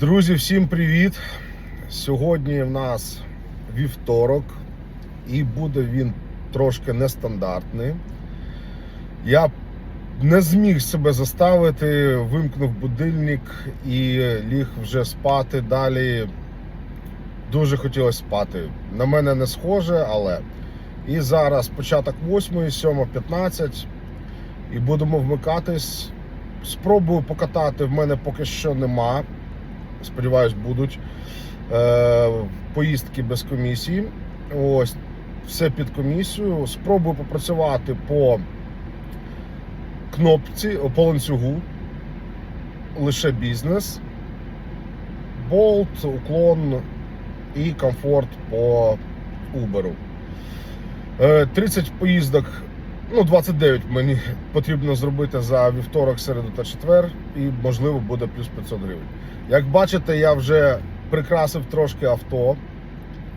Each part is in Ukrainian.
Друзі, всім привіт! Сьогодні в нас вівторок, і буде він трошки нестандартний. Я не зміг себе заставити, вимкнув будильник і ліг вже спати. Далі дуже хотілося спати. На мене не схоже, але. І зараз початок 8, 7.15 і будемо вмикатись. Спробую покатати. В мене поки що нема. Сподіваюсь, будуть е, поїздки без комісії. Ось все під комісію. Спробую попрацювати по кнопці, по ланцюгу. Лише бізнес, болт, уклон і комфорт по Uber. Е, 30 поїздок, ну 29 мені потрібно зробити за вівторок, середу та четвер, і можливо буде плюс 500 гривень. Як бачите, я вже прикрасив трошки авто,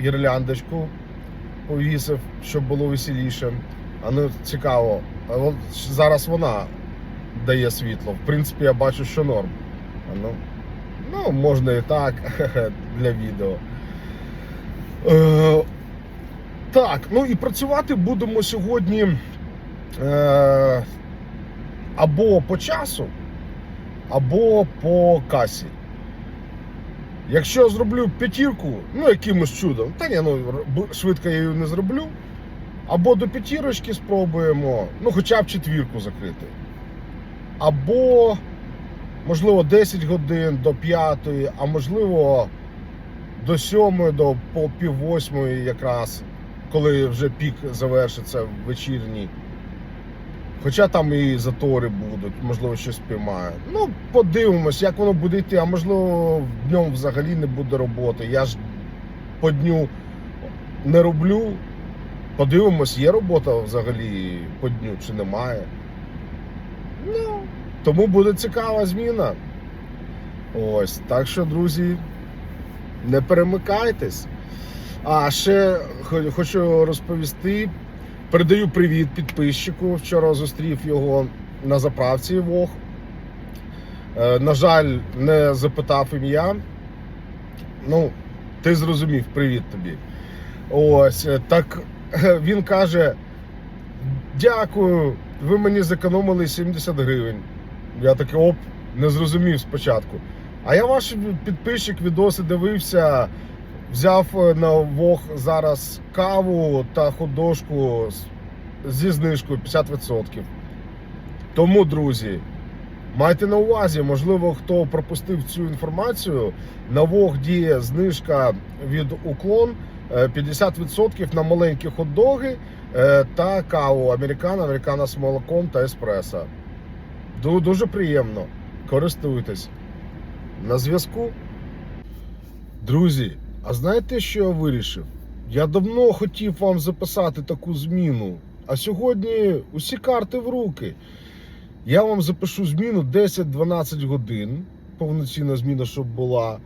гірляндочку повісив, щоб було веселіше. А ну цікаво, зараз вона дає світло. В принципі, я бачу, що норм. А ну, ну можна і так для відео. Е, так, ну і працювати будемо сьогодні е, або по часу, або по касі. Якщо зроблю п'ятірку, ну якимось чудом, та ні, ну швидко я її не зроблю. Або до п'ятірочки спробуємо, ну хоча б четвірку закрити. Або, можливо, 10 годин до п'ятої, а можливо до сьомої, до по пів восьмої якраз, коли вже пік завершиться вечірній. Хоча там і затори будуть, можливо, щось спіймаю. Ну, подивимось, як воно буде йти, а можливо, днем взагалі не буде роботи. Я ж по дню не роблю. Подивимось, є робота взагалі по дню чи немає. Ну, тому буде цікава зміна. Ось, так що, друзі, не перемикайтесь. А ще хочу розповісти. Передаю привіт підписчику. Вчора зустрів його на заправці Вог. Е, на жаль, не запитав ім'я. Ну, ти зрозумів, привіт тобі. Ось е, так е, він каже: Дякую, ви мені зекономили 70 гривень. Я такий оп, не зрозумів спочатку. А я ваш підписчик відоси дивився, взяв е, на Вог зараз каву та художку зі знижкою 50%. Тому, друзі, майте на увазі, можливо, хто пропустив цю інформацію, на Вог діє знижка від уклон е, 50% на маленькі хот-доги е, та каву американо, американо з молоком та еспресо. Дуже приємно. Користуйтесь. На зв'язку. Друзі, а знаєте, що я вирішив? Я давно хотів вам записати таку зміну, а сьогодні усі карти в руки. Я вам запишу зміну 10-12 годин. Повноцінна зміна, щоб була.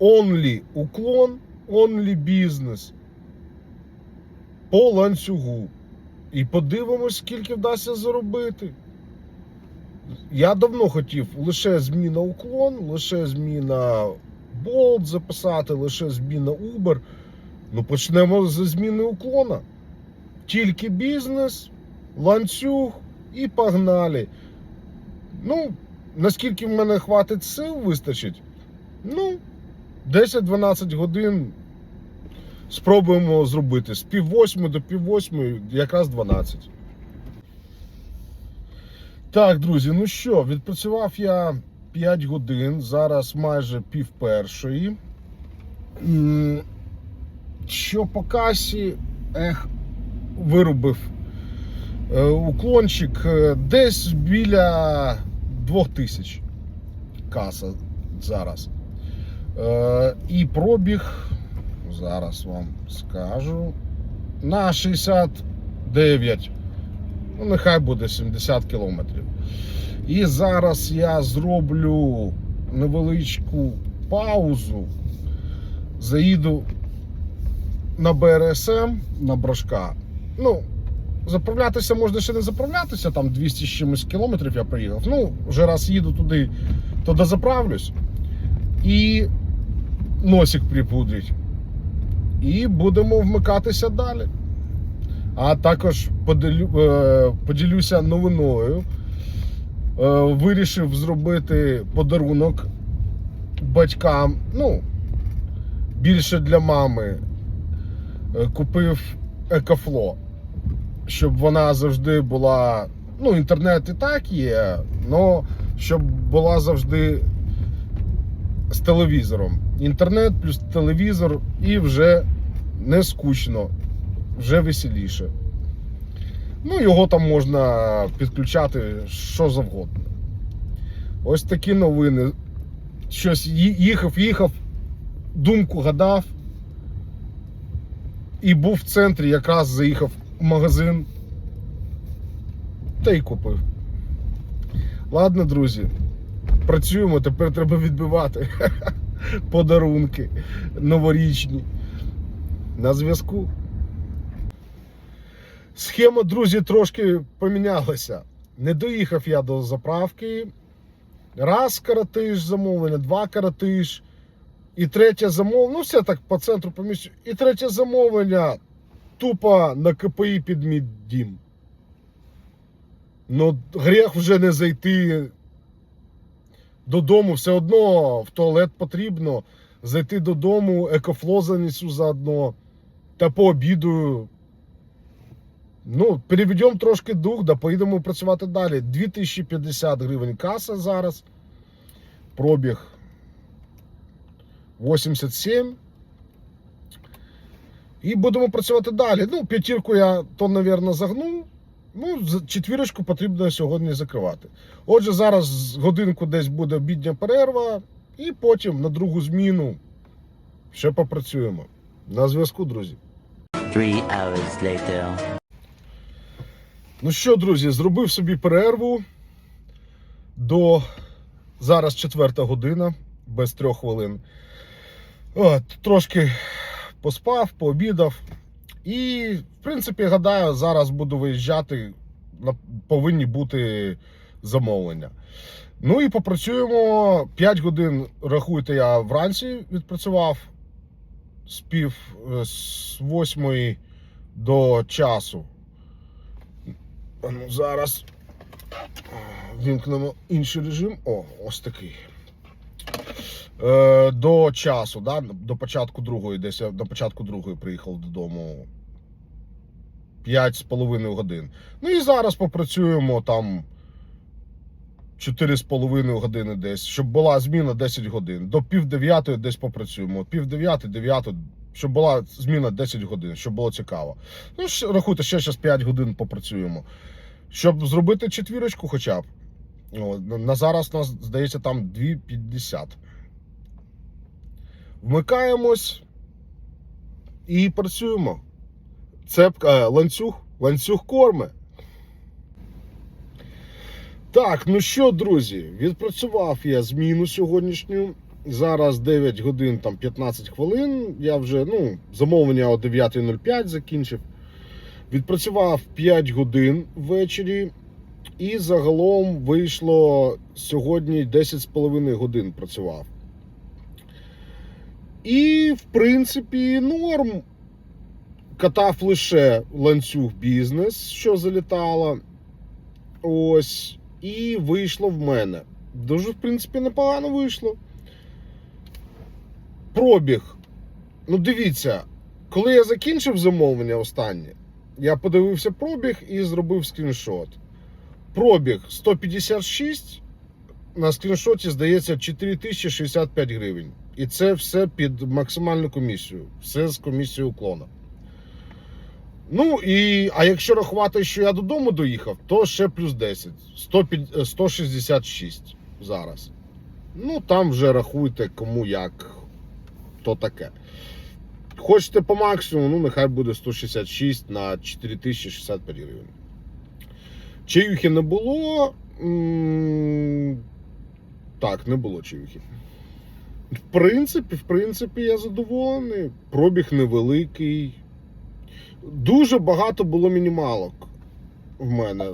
Only уклон, only бізнес. По ланцюгу. І подивимось, скільки вдасться заробити. Я давно хотів лише зміна уклон, лише зміна болт записати, лише зміна Uber. Ну почнемо з зміни уклона. Тільки бізнес, ланцюг і погнали. Ну, наскільки в мене хватить сил, вистачить. Ну, 10-12 годин спробуємо зробити. З пів восьми до пів восьми, якраз 12. Так, друзі, ну що, відпрацював я 5 годин, зараз майже пів першої. Що по касі, ех, виробив е, уклончик е, десь біля 2000 каса зараз. Е, І пробіг, зараз вам скажу, на 69 ну нехай буде 70 кілометрів. І зараз я зроблю невеличку паузу, заїду на БРСМ на брашка. Ну, заправлятися можна ще не заправлятися, там 200 з чимось кілометрів я приїхав. Ну, вже раз їду туди, то дозаправлюсь. і носик припудрить. І будемо вмикатися далі. А також поділю, е, поділюся новиною. Е, Вирішив зробити подарунок батькам. Ну, більше для мами. Е, Купив екофло, щоб вона завжди була. Ну, інтернет і так є, але щоб була завжди з телевізором. Інтернет плюс телевізор і вже не скучно, вже веселіше. Ну, його там можна підключати що завгодно. Ось такі новини. Щось їхав, їхав, думку гадав. І був в центрі, якраз заїхав в магазин. Та й купив. Ладно, друзі, працюємо, тепер треба відбивати подарунки новорічні. На зв'язку. Схема, друзі, трошки помінялася. Не доїхав я до заправки. Раз каратиш замовлення, два каратиш. І третє замовлення, ну все так по центру по. І третє замовлення тупо на КПІ під мій дім. Ну, гріх вже не зайти додому, все одно в туалет потрібно. Зайти додому, екофло занесу заодно. Та пообідаю. Ну, переведемо трошки дух, да поїдемо працювати далі. 2050 гривень каса зараз. Пробіг 87. І будемо працювати далі. Ну, п'ятірку я то, мабуть, загнув. Ну, четвірочку потрібно сьогодні закривати. Отже, зараз годинку десь буде обідня перерва, і потім на другу зміну ще попрацюємо. На зв'язку, друзі. Three hours later. Ну що, друзі, зробив собі перерву до зараз четверта година, без трьох хвилин. От, трошки поспав, пообідав. І, в принципі, гадаю, зараз буду виїжджати. Повинні бути замовлення. Ну і попрацюємо 5 годин, рахуйте, я вранці відпрацював з пів е, з 8 до часу. Ну, зараз вімкнемо інший режим. О, ось такий. Е, до часу, да? до початку другої, десь я до початку другої приїхав додому. 5,5 годин. Ну і зараз попрацюємо там 4,5 години десь, щоб була зміна 10 годин. До пів дев'ятої десь попрацюємо. Пів дев'ятої, дев'ятої, щоб була зміна 10 годин, щоб було цікаво. Ну, рахуйте, ще зараз 5 годин попрацюємо. Щоб зробити четвірочку хоча б. На- на зараз нас, здається, там 2,50. Вмикаємось і працюємо. Цепка, е, ланцюг, ланцюг корми. Так, ну що, друзі, відпрацював я зміну сьогоднішню. Зараз 9 годин там 15 хвилин. Я вже ну, замовлення о 9.05 закінчив. Відпрацював 5 годин ввечері. І загалом вийшло сьогодні 10,5 годин працював. І, в принципі, норм. Катав лише ланцюг бізнес, що залітало. Ось. І вийшло в мене. Дуже, в принципі, непогано вийшло. Пробіг. Ну, дивіться, коли я закінчив замовлення останнє, я подивився пробіг і зробив скріншот. Пробіг 156. На скріншоті здається 4065 гривень. І це все під максимальну комісію. Все з комісією уклона. Ну і а якщо рахувати, що я додому доїхав, то ще плюс 10. 100, 166 зараз. Ну, там вже рахуйте, кому як, то таке. Хочете по максимуму, ну нехай буде 166 на 4065 гривень. Чаюхи не було. Так, не було чаюхи. В принципі, в принципі, я задоволений. Пробіг невеликий. Дуже багато було мінімалок в мене.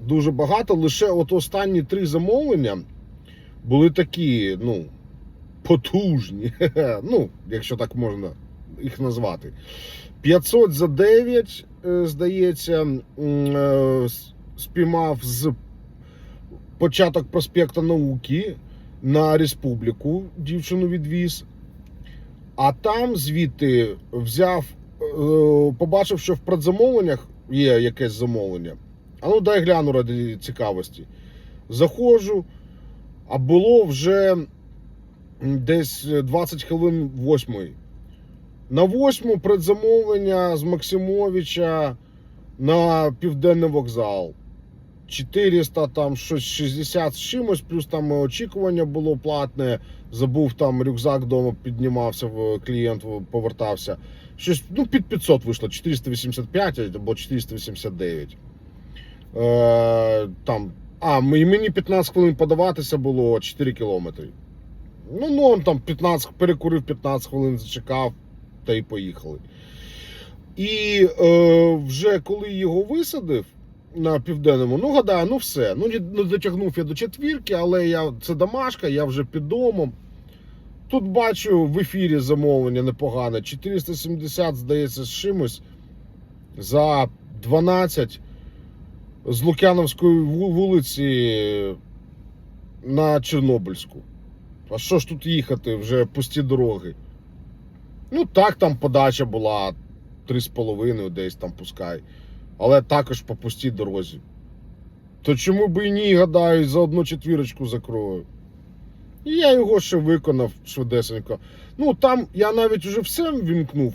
Дуже багато. Лише от останні три замовлення були такі, ну, потужні, ну, якщо так можна їх назвати. 500 за 9, е, здається, е, спіймав з початок проспекту науки на республіку. Дівчину відвіз. А там звідти взяв, е, побачив, що в предзамовленнях є якесь замовлення. А ну дай гляну ради цікавості. Заходжу, а було вже десь 20 хвилин восьмої. На восьму предзамовлення з Максимовича на південний вокзал. 400 там щось 60 з чимось, плюс там очікування було платне. Забув там рюкзак вдома піднімався, клієнт повертався. Щось ну, під 500 вийшло, 485 або 489. Е, там, а, мені 15 хвилин подаватися було 4 кілометри. Ну, ну, он там 15, перекурив 15 хвилин, зачекав, та й поїхали. І е, вже коли його висадив на південному, ну гадаю, ну все. Ну не, не дотягнув я до четвірки, але я це домашка, я вже під домом. Тут бачу в ефірі замовлення непогане. 470, здається, з чимось за 12 з Лук'яновської вулиці на Чорнобильську. А що ж тут їхати? Вже пусті дороги. Ну, так, там подача була 3,5 десь там пускай. Але також по пустій дорозі. То чому би і ні, гадаю, за одну четвірочку закрою. І я його ще виконав швидесенько. Ну, там я навіть уже все вімкнув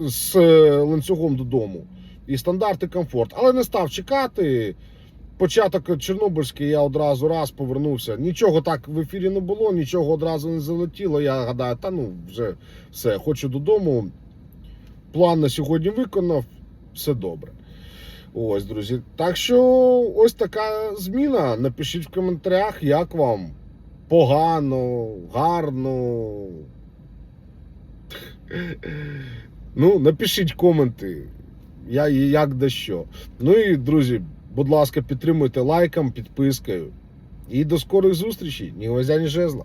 з е, ланцюгом додому. І стандарт, і комфорт. Але не став чекати. Початок Чорнобильський я одразу раз повернувся. Нічого так в ефірі не було, нічого одразу не залетіло. Я гадаю, та ну вже все, хочу додому. План на сьогодні виконав, все добре. Ось, друзі. Так що ось така зміна. Напишіть в коментарях, як вам. Погано, гарно. Ну, напишіть коменти. Я, як де що. Ну і, друзі, будь ласка, підтримуйте лайком, підпискою. І до скорих зустрічей. Ні гвоздя, ні жезла.